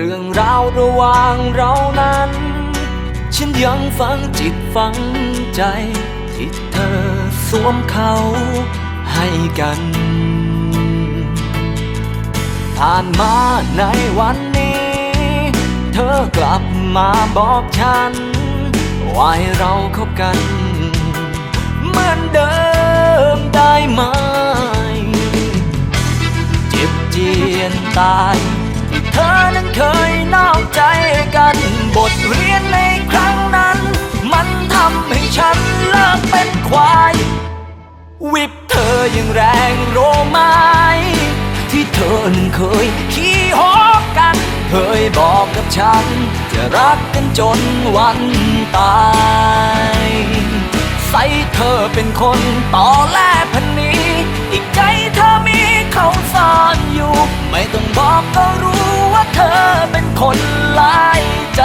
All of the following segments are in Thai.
รื่องราวระหว่างเรานั้น ฉันยังฝังจิตฝังใจ ที่เธอสวมเขาให้กัน ผ่านมาในวันนี้ เธอกลับมาบอกฉันว่าให้เราคบกัน เหมือนเดิมได้ไหม เจ็บเจียนตาย เธอนั้นเคยนอกใจกัน บทเรียนในครั้งนั้น มันทำให้ฉันเลิกเป็นควาย วิบเธอยังแรงโรไม้ที่เธอนั้นเคยขี้หอกกัน เคยบอกกับฉัน จะรักกันจนวันตายใส่เธอเป็นคนต่อแลพันนี้ อีกใจเธอมีเขาซ่อนอยู่ ไม่ต้องบอกก็รู้ อเป็นคนหลายใจ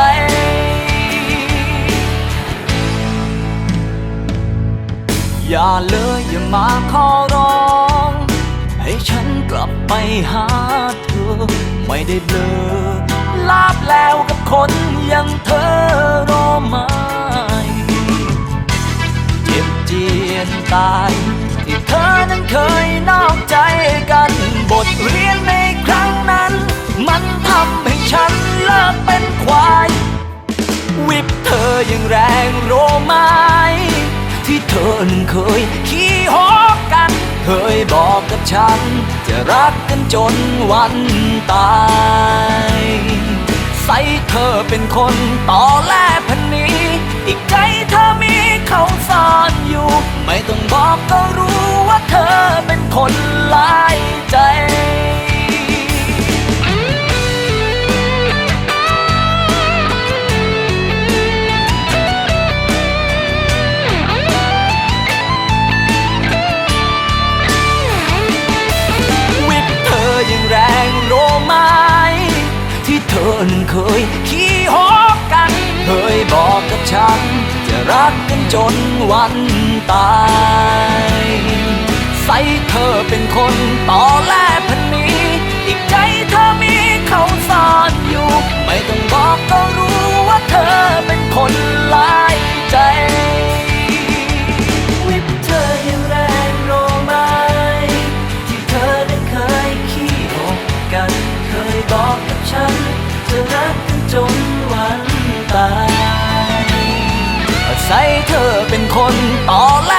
อย่าเลยอย่ามาขอร้อง ให้ฉันกลับไปหาเธอ ไม่ได้เบลอลาบแล้วกับคนอย่างเธอรอไหมเจ็บเจียนตายที่เธอนั้นเคยนอ ยังแรงโรไม้ที่เธอนั้นเคยขี้หอกกัน เคยบอกกับฉัน จะรักกันจนวันตายใส่เธอเป็นคนต่อแลพันนี้ อีกใจเธอมีเขาซ่อนอยู่ ไม่ต้องบอกก็รู้ว่าเธอเป็นคนลาย นั้นเคยขี้หอกกัน เคยบอกกับฉัน จะรักกันจนวันตาย ใส่เธอเป็นคนต่อแล จนวันตายใส่เธอเป็นคนต่อแล